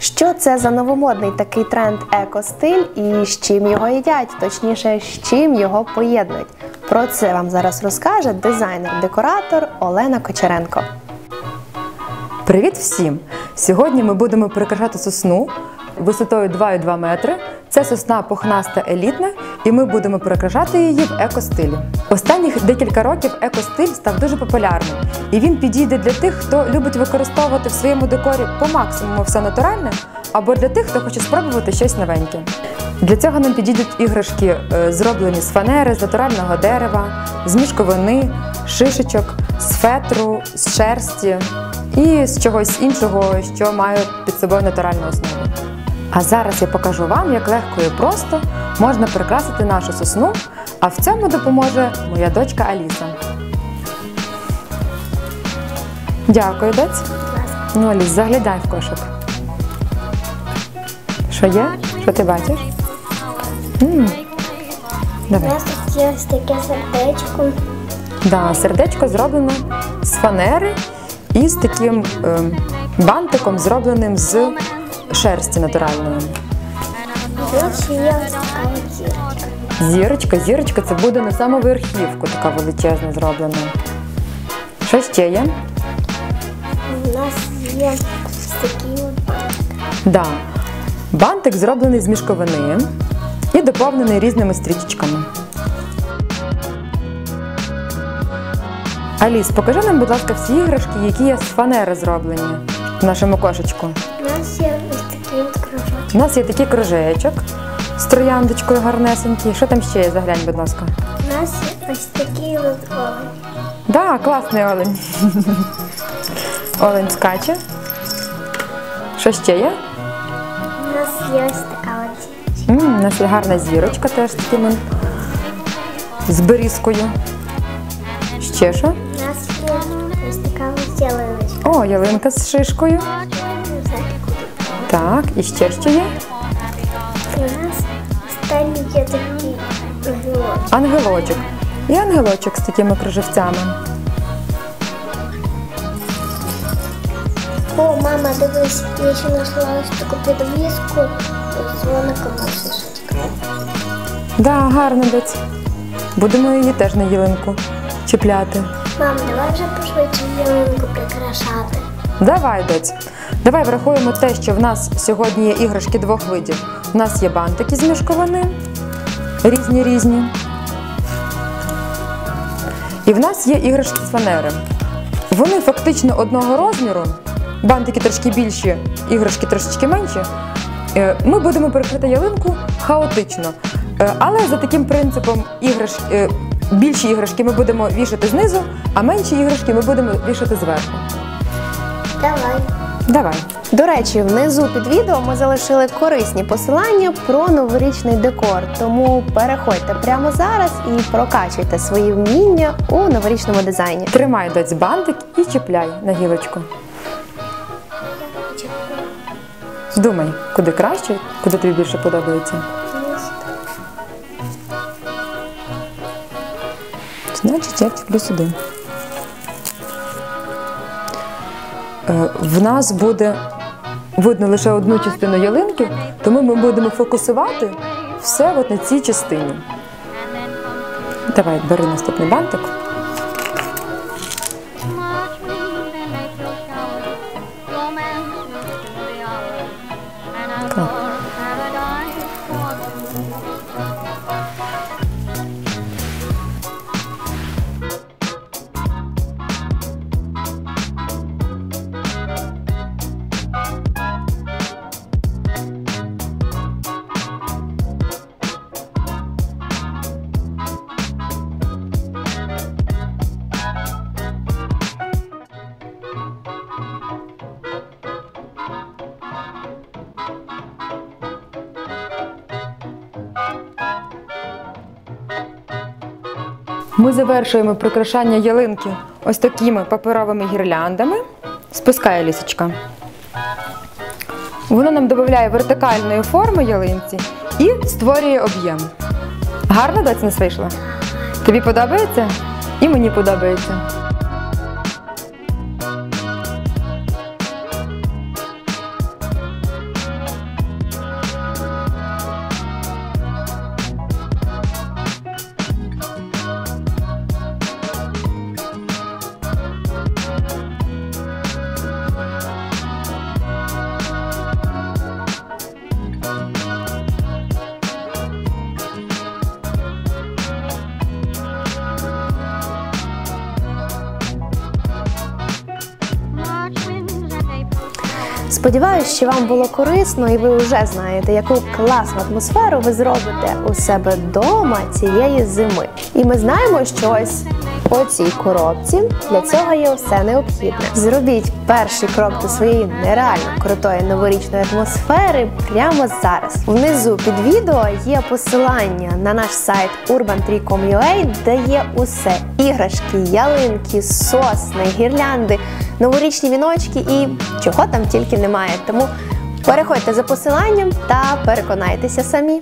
Що це за новомодний такий тренд екостиль і з чим його їдять, точніше, з чим його поєднують? Про це вам зараз розкаже дизайнер-декоратор Олена Кочеренко. Привіт всім! Сьогодні ми будемо прикрашати сосну висотою 2,2 метри. Це сосна пухнаста елітна, і ми будемо прикрашати її в екостилі. Останніх декілька років екостиль став дуже популярним, і він підійде для тих, хто любить використовувати в своєму декорі по максимуму все натуральне, або для тих, хто хоче спробувати щось новеньке. Для цього нам підійдуть іграшки, е, зроблені з фанери, з натурального дерева, з мішковини, шишечок, з фетру, з шерсті і з чогось іншого, що має під собою натуральну основу. А зараз я покажу вам, як легко і просто можна прикрасити нашу сосну, а в цьому допоможе моя дочка Аліса. Дякую, доць. Ну, Аліс, заглядай в кошик. Що є? Що ти бачиш? У Давай. нас тут є ось таке сердечко. Да, сердечко зроблено з фанери і з таким ем, бантиком, зробленим з шерсті натуральної. У є зірочка. Зірочка, зірочка це буде на саму верхівку, така величезна зроблена. Що ще є? У нас є такі Да. Бантик зроблений з мішковини і доповнений різними стрічечками. Аліс, покажи нам, будь ласка, всі іграшки, які є з фанери зроблені в нашому кошечку. У нас є У нас є такий кружечок з трояндочкою гарнесенький. Що там ще є? Заглянь, будь ласка. У нас є ось такий от олень. Да, класний олень. Олень скаче. Що ще є? У нас є ось така от зірочка. М, У нас є гарна зірочка теж з таким з берізкою. Ще що? У нас є ось така от ялиночка. О, ялинка з шишкою. Так, і ще що є? У нас останній є такий ангелок. Ангелочок. І ангелочок з такими кружевцями. О, мама, дивись, я ще знайшла ось таку підвіску з шишечка. Да, гарно десь. Будемо її теж на ялинку чіпляти. Мам, давай вже пошвидше ялинку прикрашати. Давай, доць. Давай врахуємо те, що в нас сьогодні є іграшки двох видів. У нас є бантики з мішковини, різні різні. І в нас є іграшки з фанери. Вони фактично одного розміру, бантики трошки більші, іграшки трошечки менші. Е, Ми будемо перекрити ялинку хаотично. Е, Але за таким принципом іграш... е, більші іграшки ми будемо вішати знизу, а менші іграшки ми будемо вішати зверху. Давай. Давай. До речі, внизу під відео ми залишили корисні посилання про новорічний декор. Тому переходьте прямо зараз і прокачуйте свої вміння у новорічному дизайні. Тримай доць бантик і чіпляй на гілочку. Думай, куди краще, куди тобі більше подобається. Значить, я чіплю сюди. В нас буде видно лише одну частину ялинки, тому ми будемо фокусувати все от на цій частині. Давай, бери наступний бантик. March Ми завершуємо прикрашання ялинки ось такими паперовими гірляндами. Спускає лісочка. Воно нам додає вертикальної форми ялинці і створює об'єм. Гарно доць нас вийшло? Тобі подобається? І мені подобається. Сподіваюсь, що вам було корисно, і ви вже знаєте, яку класну атмосферу ви зробите у себе вдома цієї зими. І ми знаємо, що ось у цій коробці для цього є все необхідне. Зробіть перший крок до своєї нереально крутої новорічної атмосфери прямо зараз. Внизу під відео є посилання на наш сайт urban3.com.ua, де є усе: іграшки, ялинки, сосни, гірлянди, новорічні віночки і чого там тільки немає. Тому переходьте за посиланням та переконайтеся самі.